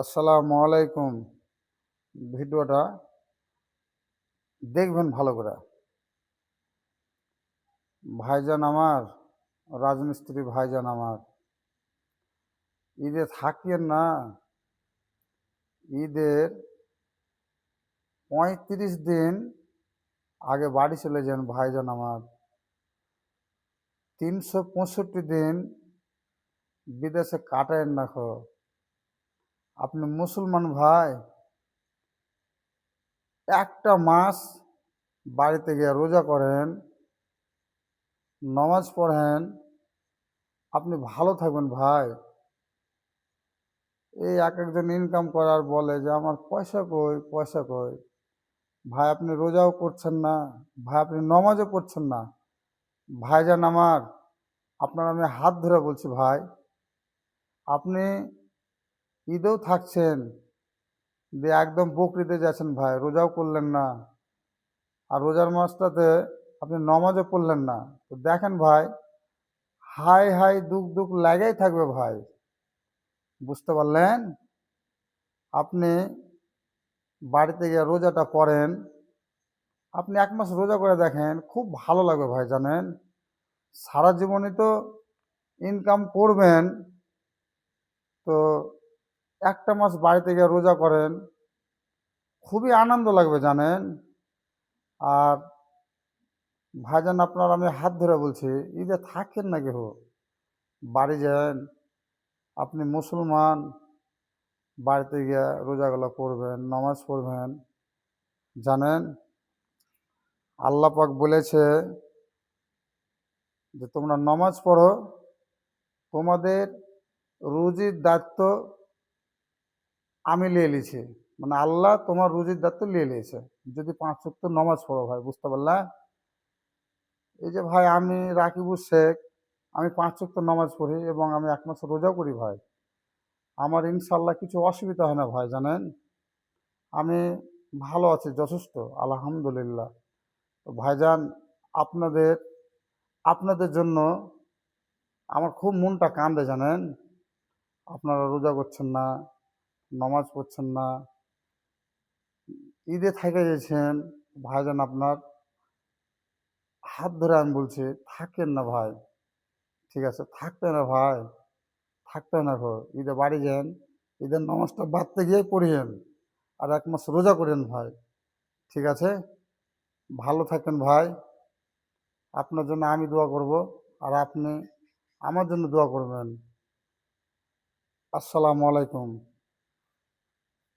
আসসালামু আলাইকুম। ভিডিওটা দেখবেন ভালো করে। ভাইজান আমার, রাজমিস্ত্রি ভাইজান আমার। ঈদে থাকিয়েন না। ঈদের পঁয়ত্রিশ দিন আগে বাড়ি চলে যান ভাইজান আমার। তিনশো পঁয়ষট্টি দিন বিদেশে কাটায়েন না খো আপনি মুসলমান ভাই, একটা মাস বাড়িতে গিয়ে রোজা করেন, নমাজ পড়েন, আপনি ভালো থাকবেন ভাই। এই এক একজন ইনকাম করার বলে যে, আমার পয়সা কই পয়সা কই? ভাই, আপনি রোজাও করছেন না, ভাই, আপনি নমাজও পড়ছেন না। ভাইজান আমার, আপনার আমি হাত ধরে বলছি ভাই, আপনি ঈদেও থাকছেন। দিয়ে একদম বকরিতে যাচ্ছেন ভাই, রোজাও করলেন না। আর রোজার মাসটাতে আপনি নমাজও পড়লেন না। তো দেখেন ভাই, হাই হাই দুঃখ দুঃখ লেগেই থাকবে ভাই। বুঝতে পারলেন? আপনি বাড়িতে গিয়ে রোজাটা করেন আপনি এক মাস রোজা করে দেখেন, খুব ভালো লাগবে ভাই, জানেন? সারা জীবনই তো ইনকাম করবেন। তো একটা মাস বাড়িতে গিয়ে রোজা করেন, খুবই আনন্দ লাগবে জানেন। আর ভাইজান আপনার আমি হাত ধরে বলছি, ঈদে থাকেন না কেহ? বাড়ি যান, আপনি মুসলমান, বাড়িতে গিয়ে রোজাগুলো করবেন, নামাজ পড়বেন, জানেন? আল্লাহ পাক বলেছে যে তোমরা নামাজ পড়ো, তোমাদের রুজির দায়িত্ব আমি নিয়ে নিয়েছি মানে আল্লাহ তোমার রুজির দায়িত্ব নিয়ে নিয়েছে যদি পাঁচ ওয়াক্ত নমাজ পড়ো ভাই, বুঝতে পারলা? এই যে ভাই, আমি রাকিবুর শেখ, আমি পাঁচ ওয়াক্ত নমাজ পড়ি এবং আমি এক মাস রোজাও করি ভাই। আমার ইনশাল্লাহ কিছু অসুবিধা হয় না ভাই, জানেন? আমি ভালো আছি, যথেষ্ট, আলহামদুলিল্লাহ। তো ভাইজান, আপনাদের আপনাদের জন্য আমার খুব মনটা কান্দে, জানেন? আপনারা রোজা করছেন না নমাজ পড়ছেন না। ঈদে থেকে গেছেন, ভাইজান আপনার। হাত ধরে আমি বলছি, থাকেন না ভাই। ঠিক আছে, থাকতে না ভাই, থাকতে না গো। ঈদে বাড়ি যান, ঈদের নামাজটা বাড়তে গিয়ে পড়িয়েন আর এক মাস রোজা করেন ভাই। ঠিক আছে? ভালো থাকেন ভাই। আপনার জন্য আমি দোয়া করব, আর আপনি আমার জন্য দোয়া করবেন। আসসালামু আলাইকুম।